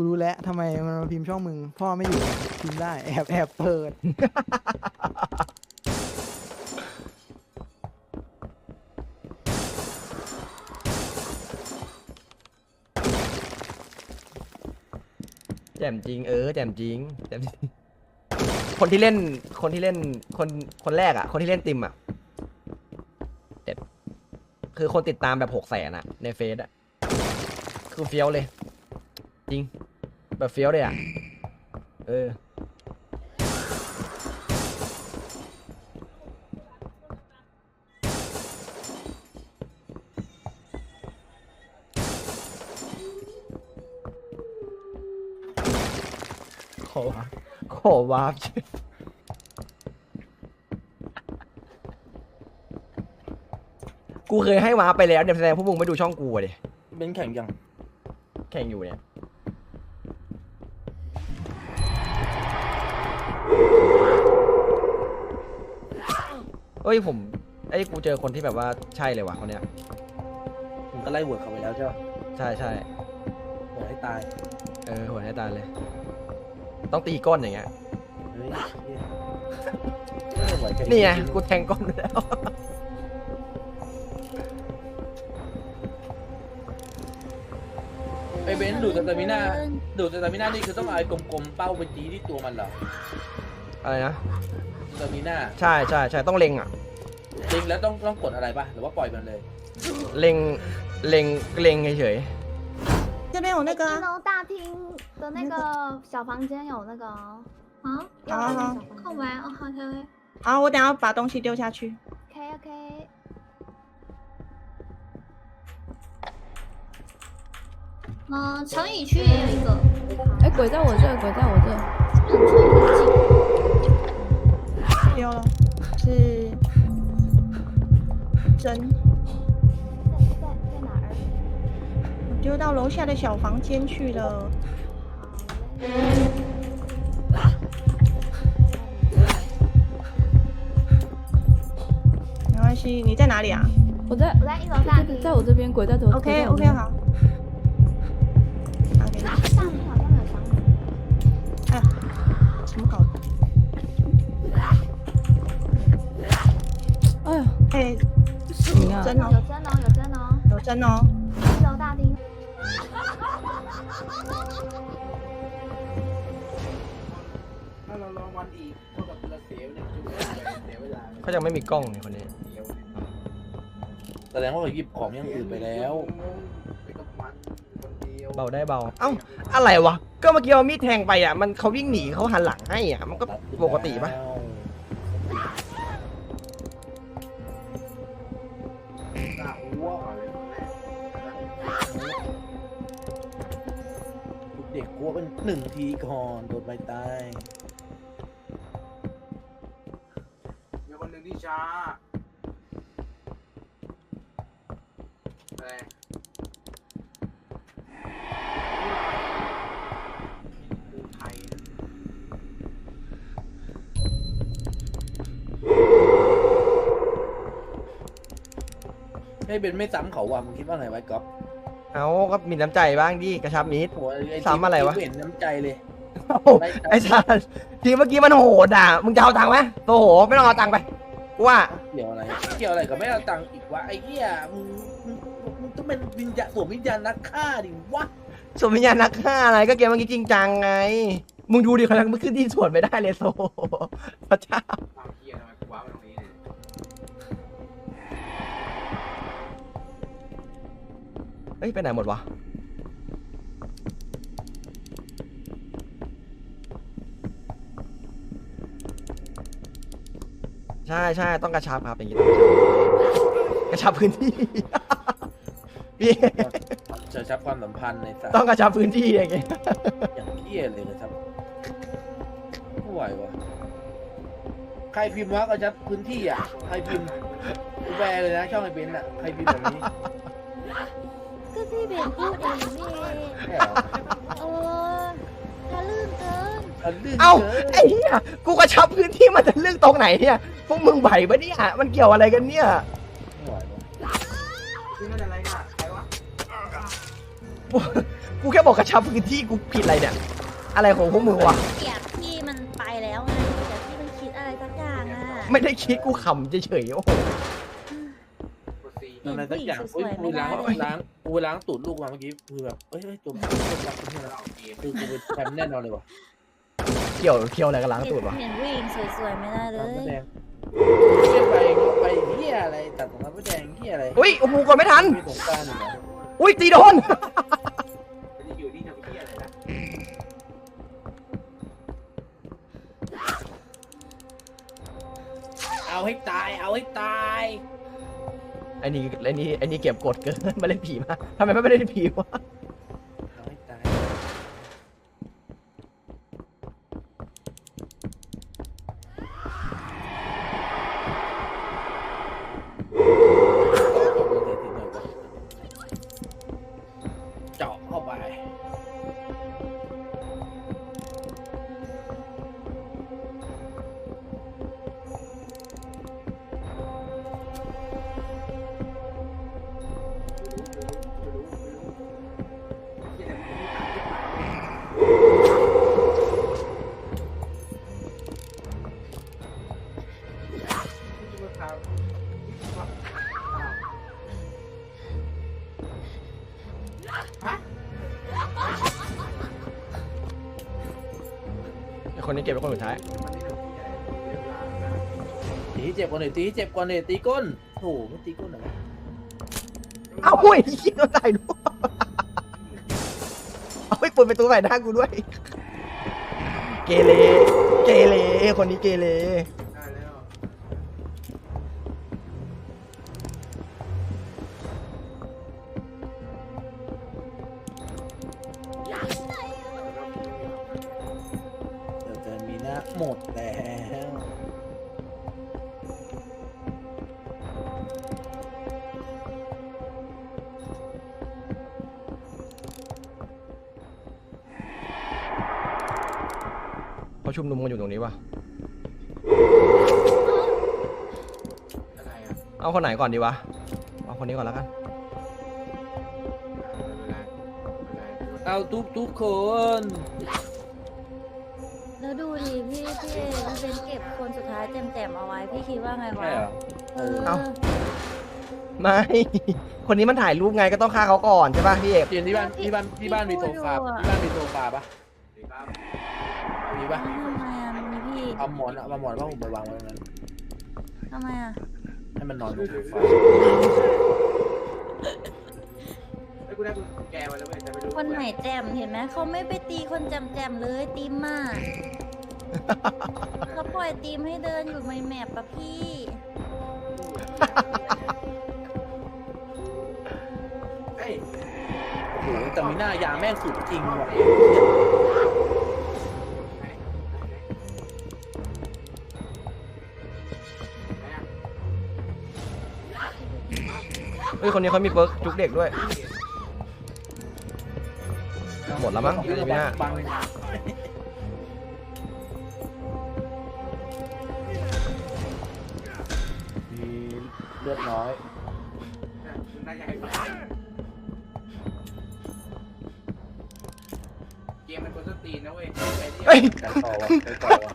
กูรู้แล้วทำไมมันมาพิมพ์ช่องมึง พ่อไม่อยู่พิมพ์ได้แอบแอบเปิด แจ่มจริงเออแจ่มจริงแจ่มจริง คนที่เล่นคนที่เล่นคนคนแรกอะ คนที่เล่นติมอะเด็ดคือคนติดตามแบบหกแสนอะ ในเฟซอะ คือเฟี้ยวเลย จริง แบบเฟี้ยวเลยอะ เออ ขอวาร์ปขอวาร์ปกูเคยให้วาร์ปไปแล้วเนี่ยแสดงพวกมึงไม่ดูช่องกูอะดิเบนแข่งยัง แข่งอยู่เนี่ย อ้ยผมไอ้ยกูเจอคนที่แบบว่าใช่เลยว่ะคนเนี้ยมึงก็ไล่หัวเขาไปแล้วใช่ปะใช่ใช่หัวให้ตายเออหัวให้ตายเลย ต้องตีก้นอย่างเงี้ยเฮ้ยเหี้ยไม่ไหวกับนี่ไงจริๆกูแทงก้นไปแล้ว ไอเบนซ์ดูดสตามิน่าดูดสตามิน่านี่คือต้องเอาไอ้กลมๆเป้าไปจี้ที่ตัวมันเหรออะไรนะ สตามิน่า ใช่ใช่ใช่ต้องเล็งอ่ะ จริงแล้วต้องต้องกดอะไรปะหรือว่าปล่อยมันเลย เล็ง เล็ง เล็งเฉย 这边有那个一啊，楼大厅的那个小房间有那个啊，要好好空白哦，好的好，我等下把东西丢下去。 ，OK OK。嗯，成语区也有一个，哎，鬼在我这，鬼在我这。很出很近。 丢了，是针，在在在哪儿？我丢到楼下的小房间去了。没关系，你在哪里啊我在我在一楼大厅。在我这边，鬼在左。鬼？OK OK 这好。哎呀，哎，行啊！针哦，有针哦，有针哦，有针哦。一楼大厅。 ถ้าเราลองวันอีกเท่ากับเราเสียหนึ่งชั่วโมงเสียเวลา ๆเขายังไม่มีกล้องเนี่ยคนนี้ แสดงว่าเขาหยิบของอยังอื่นไปแล้ว เบาได้เบา เอ้า อะไรวะ ก็เมื่อกี้เอามีดแทงไปอ่ะ มันเขาวิ่งหนีเขาหันหลังให้อ่ะ มันก็ปกติปะ เ หนึ่งทีก่อนโดนใบตายมีคนหนึ่งที่ช้าอะไรดูไทยนะให้เบนไม่ซ้ำเขาว่ะมึงคิดว่าไงไว้ก๊อฟ เอาก็มีน้ำใจบ้างดิกระชับมิตรโอ้ยไอ้ซ้ำอะไรวะที่เห็นน้ำใจเลยเอ้าไอ้ชาญทีเมื่อกี้มันโหดอะ มึงจะเอาตังค์ไหมโตโหไม่ต้องเอาตังค์ไปกูว่า เกี่ยวอะไร เกี่ยวอะไรกับไม่เอาตังค์อีกวะไอ้เหี้ยมึงมึงมึงต้องเป็นวิญญาณสวมวิญญาณนักฆ่าดิวะสมวิญญาณนักฆ่าอะไรก็เกมเมื่อกี้จริงจังไง มึงดูดิเขายังไม่ขึ้นที่สวนไม่ได้เลยโซพระเจ้า ความเฮียทำไมกูว้าวไปตรงนี้ เนี่ยเอ้ยไปไหนหมดวะใช่ใช่ต้องกระชับครับอย่างนี้ต้องกระชับกระชับพื้นที่ พี่เชิญชับความสัมพันธ์ในสัตว์ต้องกระชับพื้นที่อย่างเงี้ยอย่างเหี้ยเลยนะครับไม่ไหววะใครพิมพ์วะกระชับพื้นที่อะใครพิมพ์กูแวร์เลยนะช่องไอ้เบนซ์อะใครพิมพ์แบบนี้ ก็ที่เบนพูดเองนี่ใช่เหรอเออทะลึ่งเกินอันลื่นเอ้ากินไอ้เหี้ยกูกระชับพื้นที่มันจะเรื่องตรงไหนเนี่ยพวกมึงไหวปะเนี่ยมันเกี่ยวอะไรกันเนี่ยไม่ไหววะนี่มันอะไรน่ะใครวะพวกกูแค่บอกกระชับพื้นที่กูผิดอะไรเนี่ย อะไรของพวกมึงวะเกียบที่มันไปแล้วไงเกียบที่มันคิดอะไรสักอย่างอะไม่ได้คิดกูขำเฉยๆโอ้โหกดซีเห็นอะไรสัผู้กหญิอย่างงสอุ้ยวยๆกูไม่ได้ล้างเลยล้างกูล้างตูดลูกมาเมื่อกี้คือแบบเอ้ยเอ้ยจุ่มจุ่มจับเป็นอะไรเราเกมคือกูเป็นแชมป์แน่นอนเลยว่ะเกี่ยวเกี่ยวอะไรกับล้างตูดวะเห็นผู้หญิงสวยๆไม่ได้เลตามยไม่แดงเรียกไปไปเฮียอะไรตัดตรงนั้นไม่แดงเฮียอะไรอุ้ยโอ้โหกดไม่ทัน มีสงกรารอยู่นะอุ้ยตีโดนไม่ได้อยู่ที่ทำเพี้ยอะไรนะเอาให้ตายเอาให้ตาย ไอ้นี่ไอ้นี่ไอ้นี่เก็บกดเกิน มาเล่นผีมาทำไมไม่เล่นผีวะ ไอ้คนนี้เก็บเป็นคนสุดท้าย ตีให้เจ็บก่อนเลยตีให้เจ็บก่อนเลยตีก้นโอ้โหไม่ตีก้นเหรอวะเอ้าหุ้ยคิดว่าตายด้วยเอาไปเปิดประตูใส่หน้ากูด้วย เกเร เกเร คนนี้เกเร หน้าหมดแล้วเขาชุมนุมกันอยู่ตรงนี้วะอะไรอะเอาคนไหนก่อนดีวะ เอาคนนี้ก่อนแล้วกัน เอาทุกทุกๆคน แล้วดูดิพี่พี่มันเป็นเก็บคนสุดท้ายแจมๆเอาไว้พี่คิดว่าไงวะใช่เหรอ เออเอ้า ไม่ คนนี้มันถ่ายรูปไงก็ต้องฆ่าเขาก่อนใช่ป่ะพี่เอกเรียนที่บ้านที่บ้านที่บ้านมีโซฟาที่บ้านมีโซฟาปะมีปะทำไมอะมันมีพี่เอาหมอนเอาหมอนว่าผมไปวางไว้ตรงนั้นทำไมอะให้มันนอนบนโซฟาไอ้ กูได้กูแกมาแล้วเว้ยแต่ไม่รู้คนไหนแจมเห็นไหมเขาไม่ไปตีคนแจมแจมๆเลยตีมอะเขาปล่อยตีมให้เดินอยู่ในแมปปะพี่ เอ้ยโอ้โหแต่มีหน้ายาแม่งสุดจริงว่ะเฮ้ยคนนี้เขามีเปิร์กจุกเด็กด้วย หมดแล้วมั้งไม่น่าบังมีเลือดน้อยน่าจะให้ฟังเกมมันคนสตีนนะเว้ยไปที่เฮ้ยไปต่อวะไปต่อวะ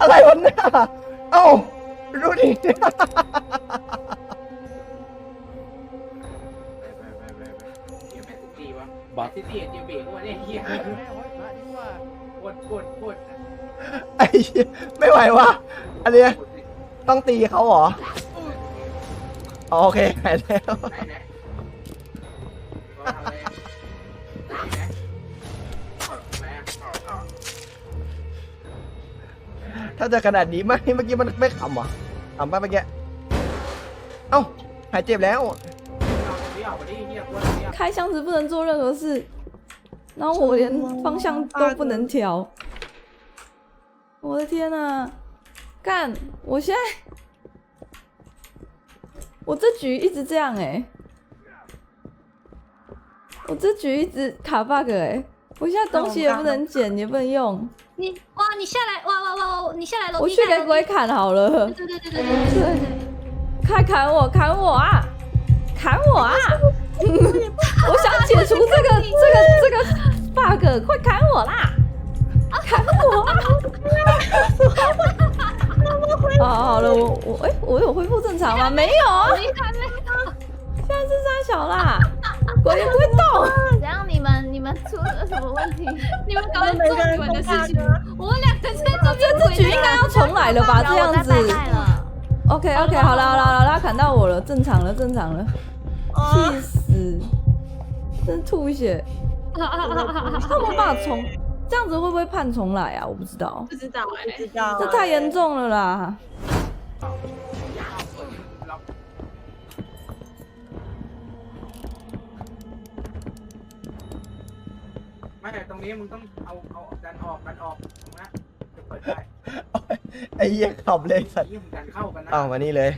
อะไรวะเนี่ยเอ้าดูดิไปไปไปไปไปเกมแมนซิตี้วะบักซิตี้เจเบรกว่าเนี่ยเฮียกดกดกดไอ้ไม่ไหววะอันเนี้ยต้องตีเขาเหรออ๋อโอเคหายแล้ว ถ้าจะขนาดนี้ไม่เมื่อกี้มันไม่ขำเหรอขำป่ะเมื่อกี้ เอ้า หายเจ็บแล้ว 开箱子不能做任何事，然后我连方向都不能调。我的天呐、干！我现在我这局一直这样哎、我这局一直卡 bug 哎、我现在东西也不能捡，也不能用。 你哇你下来哇哇哇哇你下来楼梯我去给鬼砍好了。对对对对对对对快砍我砍我啊砍我啊！我想解除这个这个这个 bug 快砍我啦！砍我啊！好了我我诶我有恢复正常吗？没有现在是三小啦鬼不会动。你们你们出了什么问题？你们赶快做你们的事情。我们两个在这边这局应该要重来了吧？这样子。OK OK，好了好了好了，他砍到我了，正常了正常了，气死！真吐血。他们把重这样子会不会判重来啊？我不知道，不知道哎、不知道这太严重了啦。 ไม่แต่ตรงนี้มึงต้องเอาเอาดันออกดันออกตรงนั้นจะเปิดได้ไอ้เหี้ยขับเลยสัตว์ยิ่งมึงดันเข้ากันนะเอามานี่เลย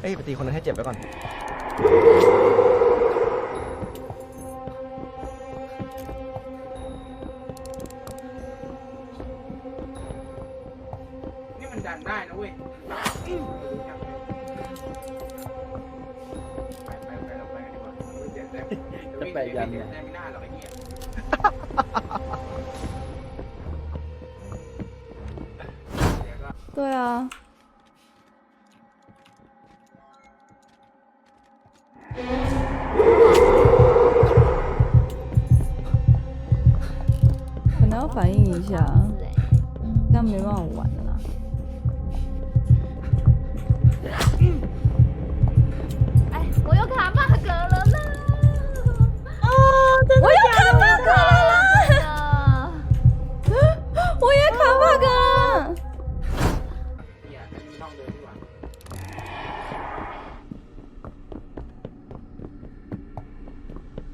เอ้ยไปตีคนนั้นให้เจ็บไว้ก่อนนี่ 反应一下，那没办法玩的啦。哎，我又卡 bug 了啦！啊，真的我又卡 bug 了啦！我也卡 bug 了。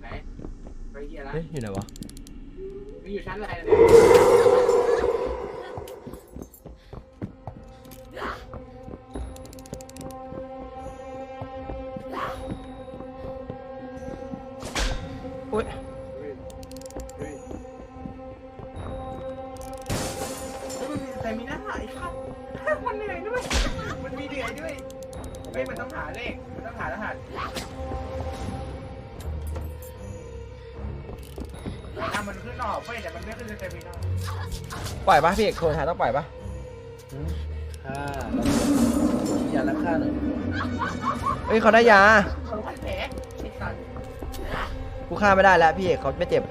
哎，进来吧。你有啥来的。 ทำมันขึ้นนอกเว้ยแต่มันไม่ขึ้นสเตมินาปล่อยปะพี่เอกโทรทาต้องปล่อยปะค่าอย่าละค่าหน่อยเฮ้ยเขาได้ยาเขาพันแผลไอ้สัตว์กูฆ่าไม่ได้แล้วพี่เอกเขาไม่เจ็บ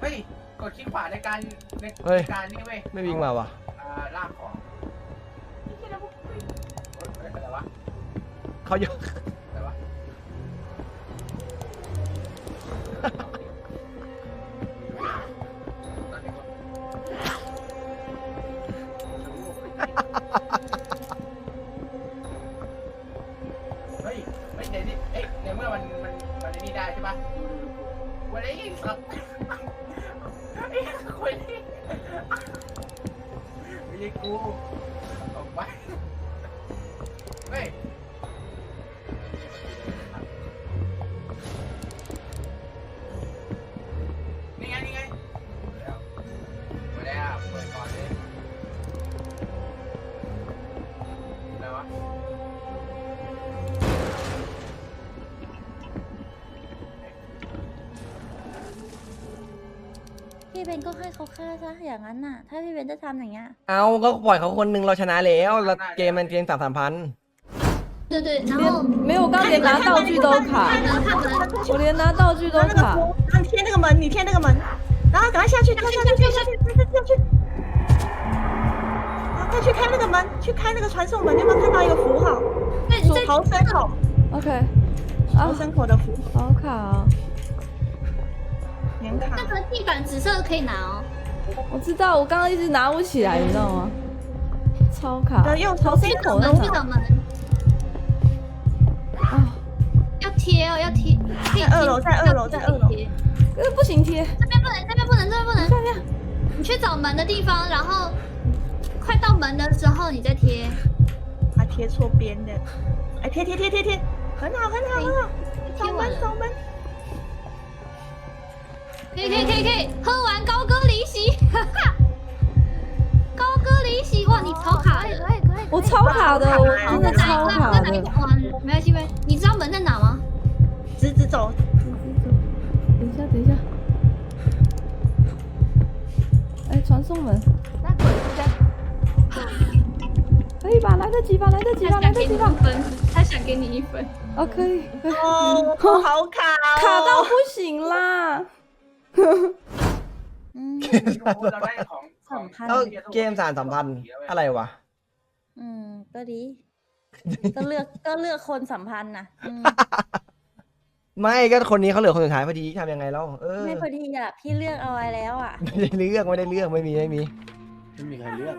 เฮ้ยกดคลิกขวาในการในเฮ้ยในการนี่เว้ยไม่วิ่งมาว่ะ เขาอยู่อะไรวะตอนนี้ก็เฮ้ยเฮ้ยเดี๋ยวนี้เอ้ยในเมื่อมันมันมันไอ้นี่ได้ใช่ปะดูดูดูวันนี้สับไอ้คุยไม่ใช่กูออกไปเฮ้ย เบนก็ให้เขาฆ่าซะอย่างนั้นน่ะ ถ้าพี่เบนจะทำอย่างเงี้ย เอาก็ปล่อยเขาคนหนึงเราชนะแล้วเราเกมมันเกมสามสามพัน 对对，然连后没有，我刚连拿道具都卡，看门，我连拿道具都那个卡。符，你贴那个门，你贴那个门，然后赶快下去，跳下去，跳下去，跳下去，跳下去。然后再去开那个门，去开那个传送门，你有没有看到一个符号？对，主在逃生口， OK，逃啊，生口的符，好卡哦！ 年卡那。个地板紫色的可以拿哦。我知道，我刚刚一直拿不起来，你知道吗？超卡呃，右逃手生口那门，去种找门，啊，要贴哦，要贴。可以在二楼在二楼在二楼贴呃，不行贴，这边不能，这边不能，这边不能。你去找门的地方，然后快到门的时候你再贴。他贴错边的。哎，贴贴贴贴贴，很好很好很好，贴完了上班上班。可以可以可以可以，喝完高歌离席，哈哈，高歌离席，哇，你超卡的，可以可以，我超卡的，我真的那超卡的哪那哪一。个？哇，没关系没关系，你知道门在哪吗？直直走，直直走等一下，等一下。哎，传送门那鬼是在可以吧？来得及吧？来得及吧？来得及吧？分，他想给你一分。哦，可以，哦，我好卡哦，卡到不行啦。 อืมเราได้ของของสัมพันแล้วธ์เกมสารสัมพันธ์อะไรวะ อืม ก็ดี ก็เลือกก็เลือกคนสัมพันธ์นะอืมไม่ก็คนนี้เขาเหลือคนสุดท้ายพอดีทำยังไงแล้วเออไม่พอดีอะ พี่เลือกเอาไว้แล้วอะ ไม่ได้เลือกไม่ได้เลือกไม่มีไม่มี ไม่มีใครเลือก